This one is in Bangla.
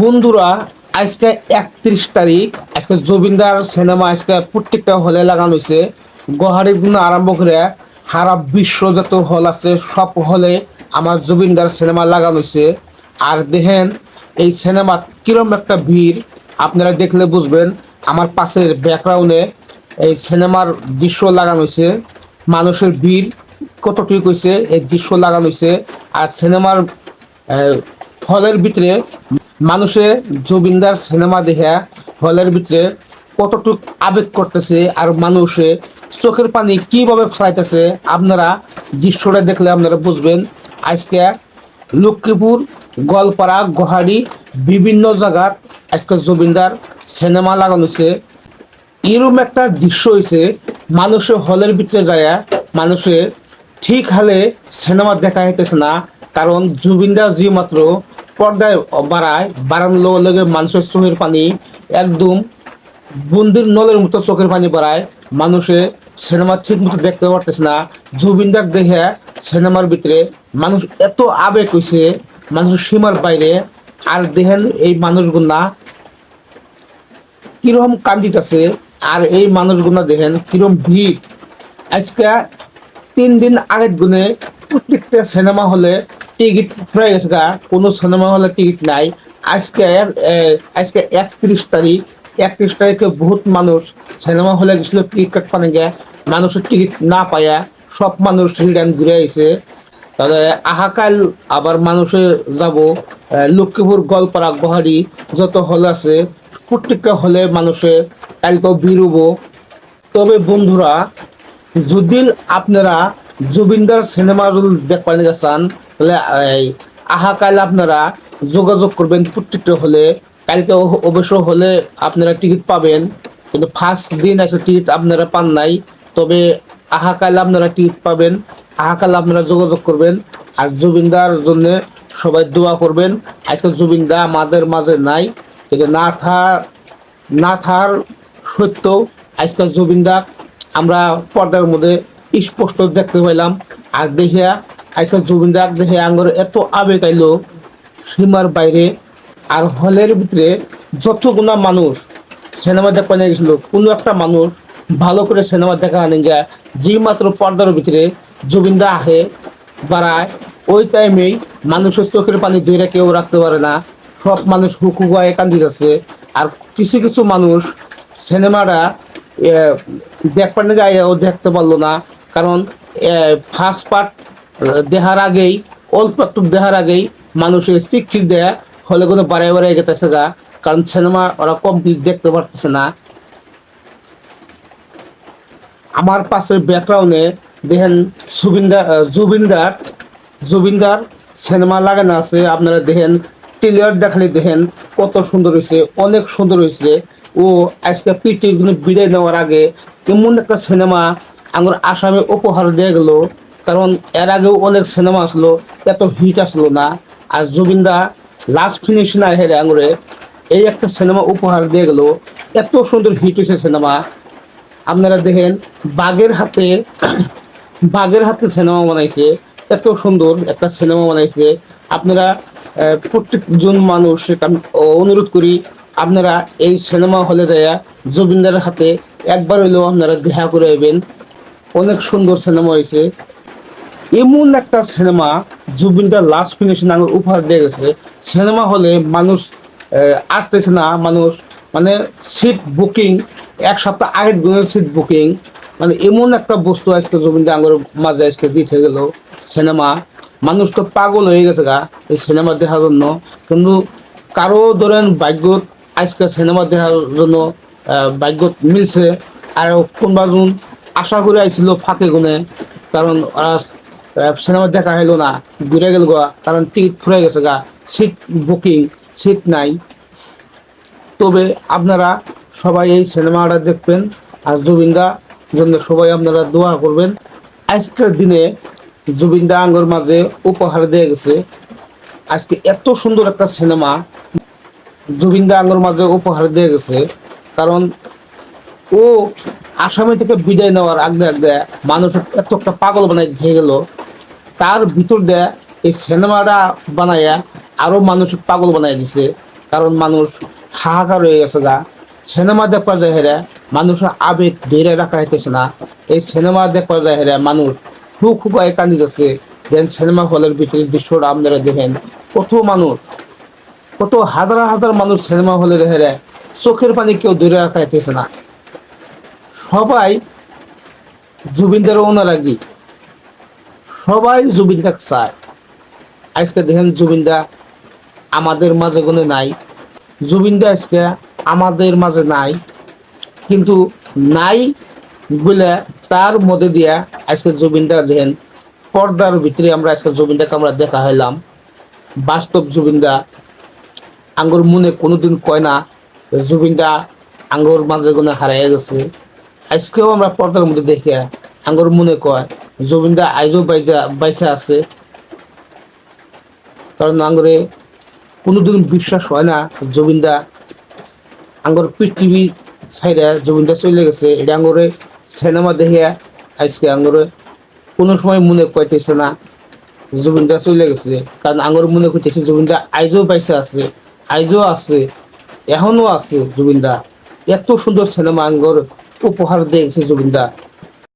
বন্ধুরা, আজকে একত্রিশ তারিখ। আজকে জবিন্দার সিনেমা আজকে প্রত্যেকটা হলে লাগানো হয়েছে। গুয়াহাটির দিন আরম্ভ করে সারা বিশ্ব যত হল আছে, সব হলে আমার জবিন্দার সিনেমা লাগানো হয়েছে। আর দেখেন, এই সিনেমা কিরম একটা ভিড়, আপনারা দেখলে বুঝবেন, আমার পাশের ব্যাকগ্রাউন্ডে এই সিনেমার দৃশ্য লাগানো হয়েছে। মানুষের ভিড় কতটুকু হয়েছে, এই দৃশ্য লাগানো হয়েছে। আর সিনেমার হলের ভিতরে মানুষে জুবিনদার সিনেমা দেখে হলের ভিতরে কতটুক আবেগ করতেছে আর মানুষে চোখের পানি কীভাবে ফেলাইতেছে, আপনারা দৃশ্যটা দেখলে আপনারা বুঝবেন। আজকে লক্ষ্মীপুর, গোয়ালপাড়া গুহারি বিভিন্ন জায়গার আজকে জুবিনদার সিনেমা লাগানো হয়েছে। এরকম একটা দৃশ্য হয়েছে, মানুষে হলের ভিতরে যায় মানুষের ঠিক হালে সিনেমা দেখা হইতেছে না, কারণ জুবিনদা যে মাত্র পর্দায় বাড়ায়, বাড়ানোর লগে লগে মানুষের চোখের পানি একদম বন্দির নলের মতো চোখের পানি বাড়ায়। মানুষে সিনেমা ঠিক মতো দেখতে পারতেছে না। জুবিনদার দেখে সিনেমার ভিতরে মানুষ এত আবেগ হয়েছে মানুষের সীমার বাইরে। আর দেখেন এই মানুষগুলা কীরকম কান্দিতেছে আর এই মানুষগুলো দেখেন কীরকম ভিড় আজকে তিন দিন আগের গুনে প্রত্যেকটা সিনেমা হলে টিকিট হয়ে গেছে গা। কোনো সিনেমা হলে টিকিট নাই। আজকে আজকে একত্রিশ তারিখ। একত্রিশ তারিখে বহুত মানুষ সিনেমা হলে গেছিল টিকিট কাটপানে গিয়ে। মানুষের টিকিট না পায়া সব মানুষ রিটার্ন ঘুরে আইছে। তাহলে আহাকাল আবার মানুষে যাব লক্ষ্মীপুর, গোয়ালপাড়া গুহারি যত হল আছে, প্রত্যেকটা হলে মানুষে কালকেও ভিড় তবে বন্ধুরা, যদি আপনারা জুবিনদার সিনেমা দেখতে চান তাহলে আহাকাল আপনারা যোগাযোগ করবেন, প্রত্যেকটা হলে। কালকে অবশ্য হলে আপনারা টিকিট পাবেন, কিন্তু ফার্স্ট দিন আছে টিকিট আপনারা পান নাই। তবে আহাকাল আপনারা টিকিট পাবেন আহাকাল আপনারা যোগাযোগ করবেন, আর জুবিনদার জন্য সবাই দোয়া করবেন। আজকে জুবিনদা আমাদের মাঝে নাই, কিন্তু না থা, না থার সত্য আজকাল জুবিনদা, আমরা পর্দার মধ্যে স্পষ্ট দেখতে পাইলাম। আর দেখিয়া আজকাল জুবিনদা দেখে আঙ্গর এত আবেগ আইলো, সীমার বাইরে আর হলের ভিতরে যতগুনা মানুষ সিনেমা দেখা নিয়ে গেছিল, কোনো একটা মানুষ ভালো করে সিনেমা দেখা আনে গিয়া, যে মাত্র পর্দার ভিতরে জুবিনদা আহে, বাড়ায়, ওই টাইমেই মানুষের চোখের পানি ধরে কেউ রাখতে পারে না। সব মানুষ হুকু গায়ে কান্দিতেছে আর কিছু কিছু মানুষ সিনেমাটা দেখবার না যায় ও দেখতে পারল না। কারণ ফার্স্ট পার্ট দেখার আগেই অল্প একটু দেখার আগেই মানুষের স্বীকৃতি দেয় হলে কোনো বাড়াই বাড়াই গেতেছে গা, কারণ সিনেমা ওরা কমপ্লিট দেখতে পারতেছে না। আমার পাশের ব্যাকগ্রাউন্ডে দেখেন জুবিনদার জুবিনদার জুবিনদার সিনেমা লাগানো আছে। আপনারা দেখেন টেলিয়ার দেখালে দেখেন কত সুন্দর হয়েছে, অনেক সুন্দর হয়েছে। ও আজকে পিটি বিদায় নেওয়ার আগে এমন একটা সিনেমা আমার আসামে উপহার দিয়ে গেল। কারণ এর আগেও অনেক সিনেমা আসলো, এত হিট আসলো না। আর জুবিনদা লাস্ট ফিনিশিং আহে আঙুরে এই একটা সিনেমা উপহার দিয়ে গেল। এত সুন্দর হিট হয়েছে সিনেমা আপনারা দেখেন, বাঘের হাতে বাঘের হাতে সিনেমা বানাইছে। এত সুন্দর একটা সিনেমা বানাইছে। আপনারা প্রত্যেকজন মানুষ অনুরোধ করি, আপনারা এই সিনেমা হলে যায় জুবিনদারের হাতে একবার হইলেও আপনারা দেখা করে আইবেন। অনেক সুন্দর সিনেমা হয়েছে। এমন একটা সিনেমা জুবিনদার লাস্ট ফিনিশিং আমার উপহার দিয়ে গেছে। সিনেমা হলে মানুষ আহ, আসতেছে না মানুষ মানে সিট বুকিং এক সপ্তাহ আগের দিনের সিট বুকিং মানে এমন একটা বস্তু আজকে জুবিনদা আঙ্গুর মাঝে আজকে দিতে গেল সিনেমা। মানুষ তো পাগল হয়ে গেছে গা এই সিনেমা দেখার জন্য। কিন্তু কারও ধরেন ভাগ্য আজকে সিনেমা দেখার জন্য ভাগ্য মিলছে। আর কোনবাজন আশা করে আইছিল ফাঁকে গুনে কারণ ওরা সিনেমা দেখা হইল না ঘুরে গেল গা, কারণ টিকিট ফুরে গেছে গা সিট বুকিং সিট নাই। তবে আপনারা সবাই এই সিনেমাটা দেখবেন, আর জুবিনদা জন্য সবাই আপনারা দোয়া করবেন। আজকের দিনে জুবিনদা আঙ্গর মাঝে উপহার দিয়ে গেছে। আজকে এত সুন্দর একটা সিনেমা জুবিনদা আঙ্গর মাঝে উপহার দিয়ে গেছে, কারণ ও আসামি থেকে বিদায় নেওয়ার আগে আগে মানুষ এত একটা পাগল বানাই দিয়ে গেল। তার ভিতর দিয়ে এই সিনেমাটা বানাইয়া আরও মানুষ পাগল বানাই দিছে। কারণ মানুষ হাহাকার হয়ে গেছে গা। সিনেমা দেখবার যায় হেরে মানুষের আবেগ ধরে রাখা হইতেছে না। এই সিনেমা দেখবার যায় হেরে মানুষ খুব খুব কান্দি যাচ্ছে। দেন সিনেমা হলের ভিতরে দৃশ্যটা আপনারা দেখেন, কত মানুষ, কত হাজার হাজার মানুষ সিনেমা হলে হেরে চোখের পানি কেউ ধরে রাখা হইতেছে না। সবাই জুবিনদার অনুরাগী সবাই জুবিনদাকে চায়। আজকে দেখেন জুবিনদা আমাদের মাঝে কোনো নাই। জুবিনদা আজকে আমাদের মাঝে নাই। কিন্তু নাই বলে তার মধ্যে দিয়া আজকে জুবিনদা দেখেন পর্দার ভিতরে আমরা আজকে জুবিনদাকে আমরা দেখা হইলাম। বাস্তব জুবিনদা আঙ্গুর মনে কোনোদিন কয় না জুবিনদা আঙ্গুর মাঝে কোনো হারাইয়া গেছে। আজকেও আমরা পর্দার মধ্যে দেখে আঙ্গুর মনে কয় জুবিনদা আইজও বাইজা বাইসা আছে। কারণ আঙ্গুরে কোনোদিন বিশ্বাস হয় না জুবিনদা আঙ্গুর পৃথিবী সাইডে জুবিনদা চলে গেছে। এটা আঙ্গুরে সিনেমা দেখে আজকে আঙ্গুরে কোনো সময় মনে কইতেছে না জুবিনদা চলে গেছে। কারণ আঙ্গুর মনে করতেছে জুবিনদা আইজও বাইসা আছে আইজও আছে এখনও আছে জুবিনদা এত সুন্দর সিনেমা আঙ্গুর উপহার দিয়েছে জুবিনদা